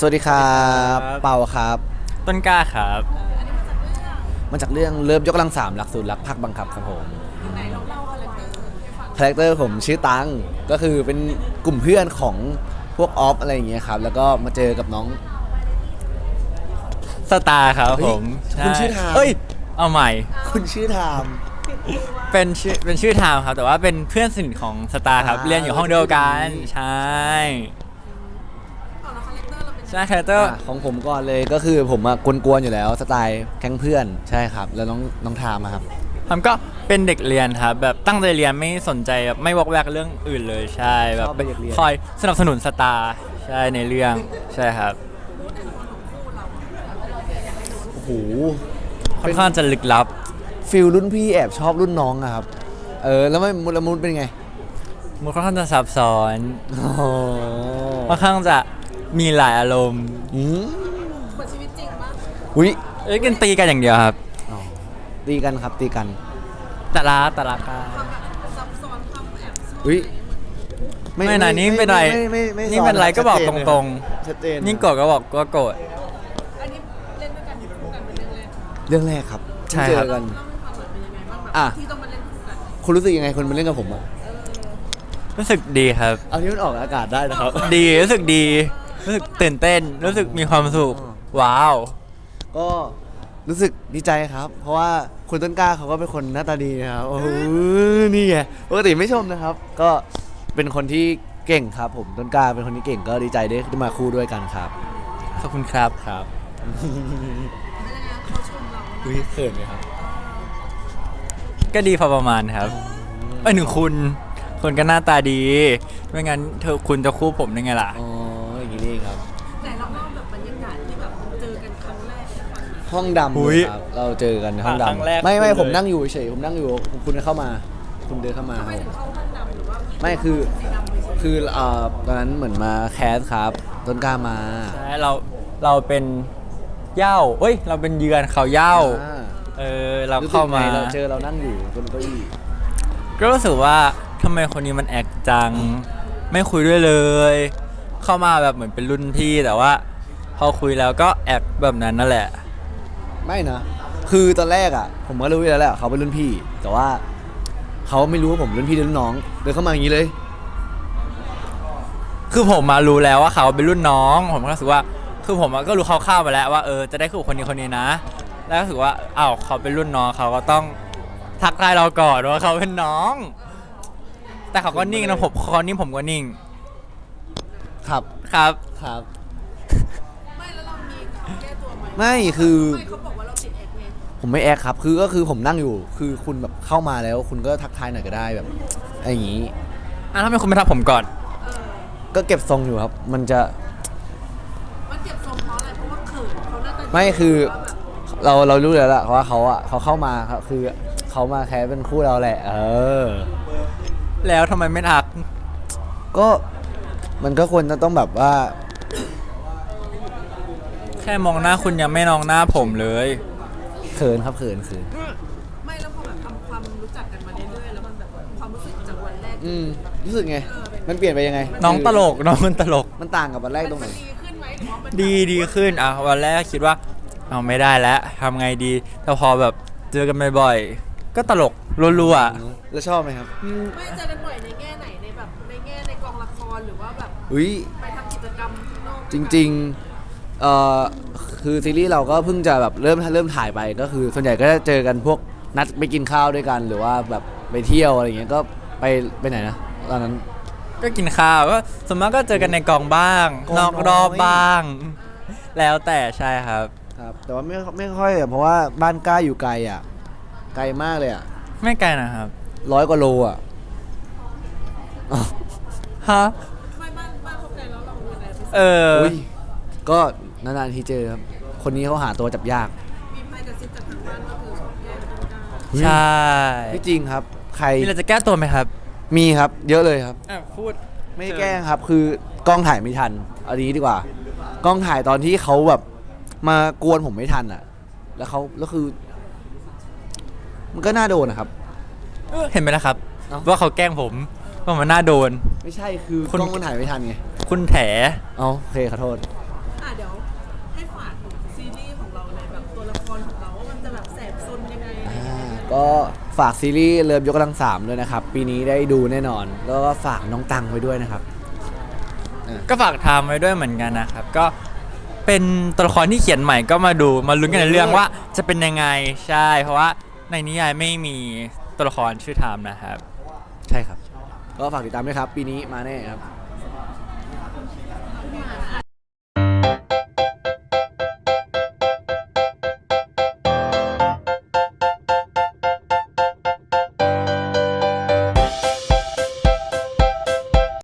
สวัสดีครับครับ เปาครับ ต้นกล้าครับ มาจากเรื่องเริ่มยกกำลังสามหลักสูตรรักภาคบังคับครับผมคาแรคเตอร์ผมชื่อตังก็คือเป็นกลุ่มเพื่อนของพวกออฟอะไรอย่างเงี้ยครับ แล้วก็มาเจอกับน้อง สตาร์ครับเฮ้ยผมคุณใชื่อทาม เอ้ย เอาใหม่ คุณชื่อไทาม เป็นชื่อเป็นชื่อไทม์ครับ แต่ว่าเป็นเพื่อนสนิทของสตาร์ครับ อ่า เรียนอยู่ห้องเดียวกันเป็นชื่อนี้ใช่ ใช่คาแรคเตอร์ อะของผมก่อนเลยก็คือผมอะกวนๆอยู่แล้วสไตล์แก๊งเพื่อนใช่ครับ แล้วน้องน้องทามอะครับ ผมก็เป็นเด็กเรียนครับแบบตั้งใจเรียนไม่สนใจแบบไม่วอกแวกเรื่องอื่นเลยใช่แบบชอบเป็นเด็กเรียน คอยสนับสนุนสตาร์ใช่ในเรื่องใช่ครับโอ้โห ค่อนข้างจะลึกลับ ฟิลรุ่นพี่แอบชอบรุ่นน้องอะครับ เออ แล้วไม่มุลมุนเป็นไงมันค่อนข้างจะซับซ้อน โอ้โหค่อนข้างจะ มีหลายอารมณ์อืมอุ้ยเอ้ยกันตีกันอย่างเดียวครับ อ๋อตีกันครับตีกัน แต่ละแต่ละกาอุ้ยไม่นะนี่เป็นไรม่ม่ม่นี่สอเป็นไรก็บอกชัดเจนตรงๆ ชัดเจนยิ่งโกรธก็บอกก็โกรธ อันนี้เล่นด้วยกันอยู่คู่กันเป็นเรื่องแรกเรื่องแรกครับใช่เจครับ อกัน เล่าให้ฟังหน่อยเป็นยังไงบ้างแบบอะ ที่ต้องมาเล่นคู่กันคุณรู้สึกยังไงคนมาเล่นกับผมอะรู้สึกดีครับ เอาที่มันออกอากาศได้นะครับ ดีรู้สึกดี รู้สึกตื่นเต้น รู้สึกมีความสุขอ๋อว้าว ก็รู้สึกดีใจครับ เพราะว่าคุณต้นกล้าเขาก็เป็นคนหน้าตาดีนะครับโอ้โหนี่ไงปกติไม่ชมนะครับ ก็เป็นคนที่เก่งครับ ผมต้นกล้าเป็นคนที่เก่งก็ดีใจได้มาคู่ด้วยกันครับขอบคุณครับครับเป็นยังไงเขาชมเราอุ้ยเขินเลยครับ ก็ดีพอประมาณครับเอ้ยหนึ่งคุณคุณก็หน้าตาดี ไม่งั้นเธอคุณจะคู่ผมได้ไงล่ะ อ๋อ อย่างนี้นี่ครับ แต่เราเล่าแบบบรรยากาศที่แบบเจอกันครั้งแรกให้ฟังหน่อยห้องดำอุ๊ยครับเราเจอกันในห้องอะครั้งแรกดำไม่ไม่คุณเลย ผมนั่งอยู่เฉยผมนั่งอยู่คุณเข้ามา คุณเดินเข้ามา ทำไมถึงเข้าห้องดำหรือว่าไม่คือ สีดำเลยใช่ไหมคือเอ่อตอนนั้นเหมือนมาแคสครับ ต้นกล้ามาใช่เราเราเป็นเหย้าเอ้ย เราเป็นเยือนเขาเหย้าอ่าเออเรารู้สึกเข้ามาไงเราเจอเรานั่งอยู่บนเก้าอี้ก็รู้สึกว่าทำไมคนนี้มันแอคจัง ไม่คุยด้วยเลย เข้ามาแบบเหมือนเป็นรุ่นพี่แต่ว่า พอคุยแล้วก็แอคแบบนั้นนั่นแหละ ไม่นะ คือตอนแรกอะ ผมก็รู้อยู่แล้วแหละเขาเป็นรุ่นพี่ แต่ว่าเขาไม่รู้ว่าผมรุ่นพี่หรือรุ่นน้องเดินเข้ามาอย่างนี้เลย คือผมมารู้แล้วว่าเขาเป็นรุ่นน้อง ผมก็รู้สึกว่า คือผมก็รู้คร่าวๆมาแล้วว่าเออจะได้คู่กับคนนี้คนนี้นะ แล้วก็รู้สึกว่าอ้าวเขาเป็นรุ่นน้องเขาก็ต้องทักทายเราก่อนว่าเขาเป็นน้อง แต่เขาก็นิ่งนะผมเขานิ่งผมก็นิ่ง ครับครับ ครับ ไม่แล้วเรามีคำแก้ตัวไหมไม่คือ ไม่เขาบอกว่าเราติดแอคไงผมไม่แอคครับ คือก็คือผมนั่งอยู่ คือคุณแบบเข้ามาแล้ว คุณก็ทักทายหน่อยก็ได้แบบอะไรอย่างนี้ อะทำไมคุณไม่ทักผมก่อน เออ ก็เก็บทรงอยู่ครับ มันจะ มันเจ็บทรงเพราะอะไรเพราะว่าเขินเขาหน้าตาดีไม่คือว่าแบบเราเรารู้แล้วล่ะว่าเขาอะเขาเข้ามาครับคือเขามาแค่เป็นคู่เราแหละ เออ แล้วทำไมไม่ทัก ก็ มันก็ควรจะต้องแบบว่า แค่มองหน้าคุณยังไม่มองหน้าผมเลย เขินครับเขินเขินไม่แล้วพอแบบทำความรู้จักกันมาเรื่อยๆแล้วมันแบบความรู้สึกจากวันแรกอืมรู้สึกไง มันเปลี่ยนไปยังไงน้องตลกน้องมันตลก มันต่างกับวันแรกตรงไหน มันดีขึ้นไหมหรือว่ามันดีดีขึ้นอะวันแรกคิดว่า เอาไม่ได้แล้วทำไงดีแต่พอแบบเจอกันบ่อยๆก็ตลกรัวๆอะแล้วชอบไหมครับ ไม่เจอกันบ่อยในแง่ไหนใน แบบในแง่ในกองละครหรือว่าแบบอุ้ยไปทำกิจกรรมข้างนอกจริงๆเอ่อคือซีรีส์เราก็เพิ่งจะแบบเริ่มเริ่มถ่ายไปก็คือ ส่วนใหญ่ก็จะเจอกันพวกนัดไปกินข้าวด้วยกัน หรือว่าแบบไปเที่ยวอะไรอย่างเงี้ยก็ไปไปไหนนะตอนนั้น ก็กินข้าวก็ส่วนมากก็เจอกันในกองบ้าง กองนอกรอบน้อย บ้าง แล้วแต่ใช่ครับ ครับแต่ว่าไม่ไม่ค่อยอะเพราะว่าบ้านกล้าอยู่ไกลอะ ไกลมากเลยอะไม่ไกลนะครับ ร้อยกว่าโลอะอ๋อ ฮะไม่บ้านบ้านเขาใจแล้วเราเป็นอะไรไปเอออุ้ยก็นานๆทีเจอครับ คนนี้เขาหาตัวจับยาก มีไพ่กระซิบจากทางบ้านก็คือชอบแย่งกันได้ใช่ไม่จริงครับ ใครมีอะไรจะแก้ตัวไหมครับมีครับ เยอะเลยครับพูดไม่แกล้งครับ คือกล้องถ่ายไม่ทันเอาดีดีกว่า กล้องถ่ายตอนที่เขาแบบ มากวนผมไม่ทันอะ แล้วเขาแล้วคือ มันก็น่าโดนนะครับ เห็นไหมล่ะครับ เอ้า ว่าเขาแกล้งผม ว่ามันน่าโดน ไม่ใช่คือกล้องมันถ่ายไม่ทันไงคุณแถ เอาโอเคขอโทษ อะเดี๋ยวให้ฝากซีรีส์ของเราในแบบตัวละครของเราว่ามันจะแบบแสบซนยังไงอ่าก็ฝากซีรีส์เริ่มยกกำลังสามด้วยนะครับ ปีนี้ได้ดูแน่นอน แล้วก็ฝากน้องตังไว้ด้วยนะครับ ก็ฝากไทม์ไว้ด้วยเหมือนกันนะครับ ก็เป็นตัวละครที่เขียนใหม่ก็มาดูมาลุ้นกันในเรื่องว่าจะเป็นยังไงใช่ เพราะว่าในนิยายไม่มีตัวละครชื่อไทม์นะครับ ใช่ครับ ก็ฝากติดตามด้วยครับ ปีนี้มาแน่ครับ